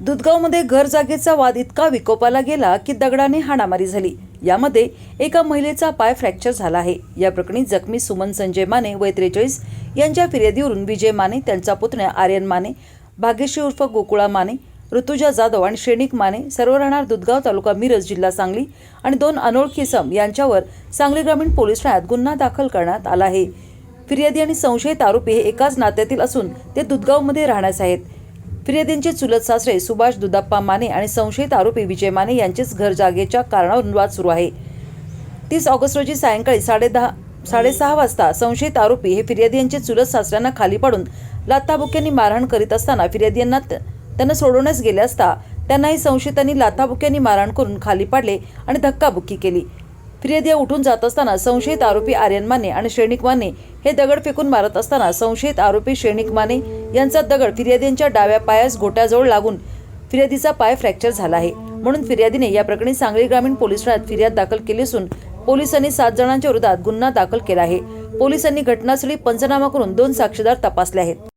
दुधगावमध्ये घर जागेचा वाद इतका विकोपाला गेला की दगडाने हाणामारी झाली. यामध्ये एका महिलेचा पाय फ्रॅक्चर झाला आहे. या प्रकरणी जखमी सुमन संजय माने वय त्रेचाळीस यांच्या फिर्यादीवरून विजय माने त्यांचा पुतण्या आर्यन माने भाग्यश्री उर्फ गोकुळा माने ऋतुजा जाधव आणि श्रेणिक माने सर्व राहणार दुधगाव तालुका मिरज जिल्हा सांगली आणि दोन अनोळखी सम यांच्यावर सांगली ग्रामीण पोलीस ठाण्यात गुन्हा दाखल करण्यात आला आहे. फिर्यादी आणि संशयित आरोपी हे एकाच नात्यातील असून ते दुधगावमध्ये राहण्यास आहेत. फिर्यादींचे चुलत सासरे सुभाष दुदाप्पा माने आणि संशयित आरोपी विजय माने यांचेच घर जागेच्या कारणावरून वाद सुरू आहे. तीस ऑगस्ट रोजी सायंकाळी साडेदहा साडेसहा वाजता संशयित आरोपी हे फिर्यादी यांचे चुलत सासऱ्यांना खाली पाडून लाथाबुक्यांनी मारहाण करीत असताना फिर्यादी यांना त- त्यांना सोडवण्यास गेले असता त्यांनाही संशयितांनी लाथाबुक्यांनी मारहाण करून खाली पाडले आणि धक्काबुक्की केली. फिर्यादी उठून जात असताना संशयित आरोपी आर्यन माने आणि श्रेणिक माने हे दगड फेकून मारत असताना संशयित आरोपी श्रेणिक माने यांचा दगड फिर्यादींच्या डाव्या पायास घोट्याजवळ लागून फिर्यादीचा पाय फ्रॅक्चर झाला आहे. म्हणून फिर्यादीने या प्रकरणी सांगली ग्रामीण पोलीस ठाण्यात फिर्याद दाखल केली असून पोलिसांनी सात जणांच्या विरोधात गुन्हा दाखल केला आहे. पोलिसांनी घटनास्थळी पंचनामा करून दोन साक्षीदार तपासले आहेत.